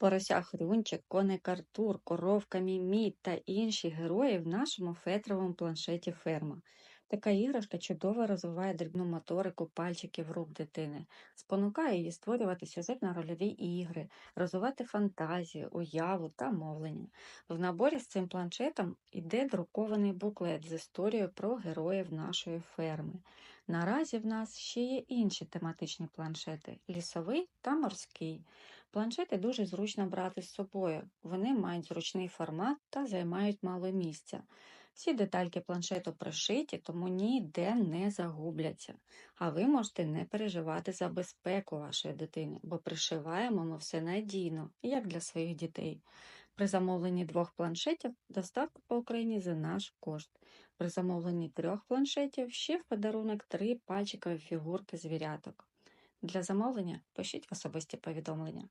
Порося Хрюнчик, коник Артур, коровка Мімі та інші герої в нашому фетровому планшеті Ферма. Така іграшка чудово розвиває дрібну моторику пальчиків рук дитини, спонукає її створювати сюжетно-рольові ігри, розвивати фантазію, уяву та мовлення. В наборі з цим планшетом іде друкований буклет з історією про героїв нашої ферми. Наразі в нас ще є інші тематичні планшети лісовий та морський. Планшети дуже зручно брати з собою. Вони мають зручний формат та займають мало місця. Всі детальки планшету пришиті, тому ніде не загубляться. А ви можете не переживати за безпеку вашої дитини, бо пришиваємо ми все надійно, як для своїх дітей. При замовленні двох планшетів доставка по Україні за наш кошт. При замовленні трьох планшетів ще в подарунок три пальчикові фігурки звіряток. Для замовлення пишіть в особисті повідомлення.